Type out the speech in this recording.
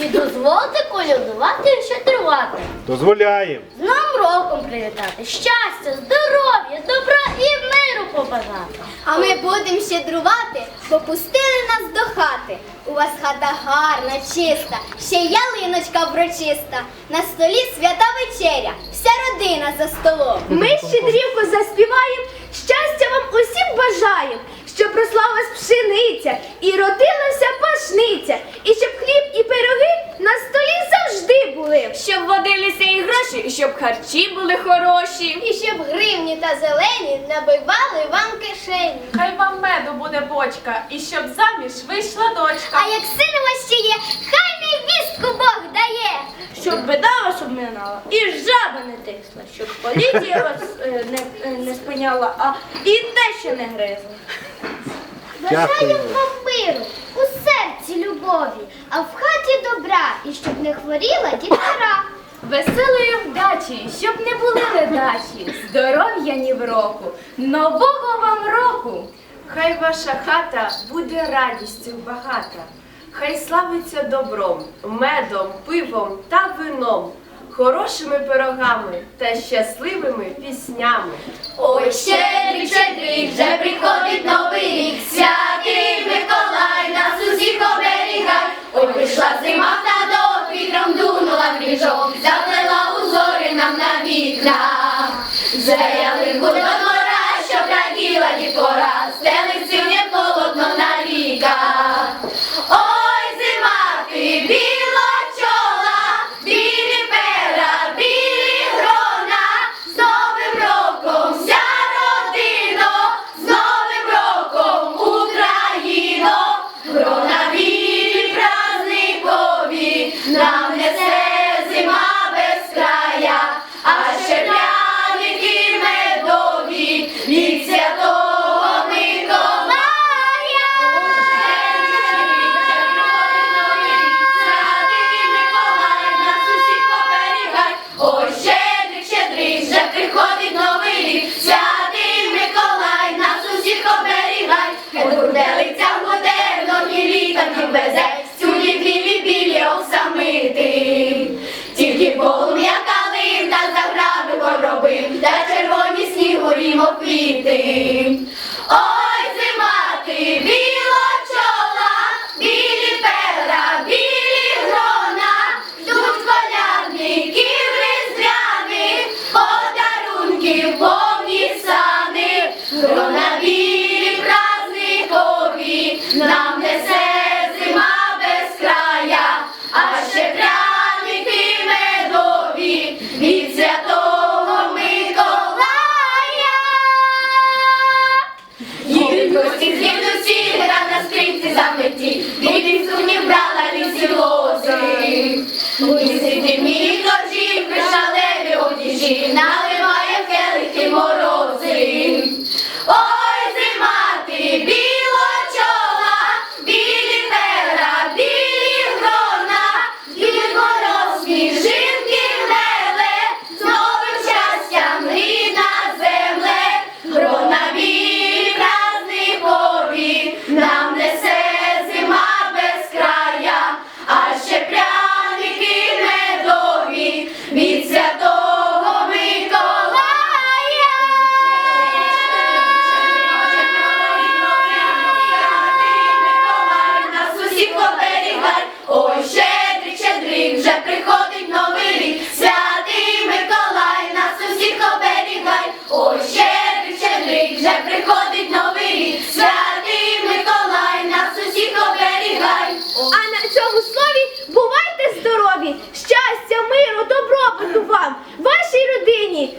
Чи дозволите колядувати і щедрувати? Дозволяємо. З Новим роком привітати, щастя, здоров'я, добра і миру побажати. А ми будемо щедрувати, бо пустили нас до хати. У вас хата гарна, чиста, ще ялиночка врочиста. На столі свята вечеря, вся родина за столом. Ми щедрівку заспіваємо, щастя вам усім бажаємо, щоб росла у вас пшениця і родилася пашниця, і щоб хліб і пироги на столі Щоб водилися і гроші, і щоб харчі були хороші. І щоб гривні та зелені набивали вам кишені. Хай вам меду буде бочка, і щоб заміж вийшла дочка. А як син у ще є, хай невістку Бог дає. Щоб бида вас обминала і жаба не тисла, щоб поліція вас е, не, е, не спиняла, а і те ще не гризла. Бажаю Дякую. вам миру, у серці любові, а в хаті добра, і щоб не хворіла дітвора. Веселої вдачі, щоб не були ледачі, здоров'я ні в року, нового вам року. Хай ваша хата буде радістю багата. Хай славиться добром, медом, пивом та вином, хорошими пирогами та щасливими піснями. Ой, щедрик, щедрик, вже приходить новий рік, на вікнах. Зеяли до двора, щоб раділа дітвора, білі празникові, нам несе зима без а ще пряники медові від святого Миколая. З дідусі, гра на скрипці заметі, Дідів суні брала лісі лози. У лісі вже приходить новий рік. Святий Миколай, нас усіх оберігай. А на цьому слові бувайте здорові! Щастя, миру, добробуту вам, вашій родині,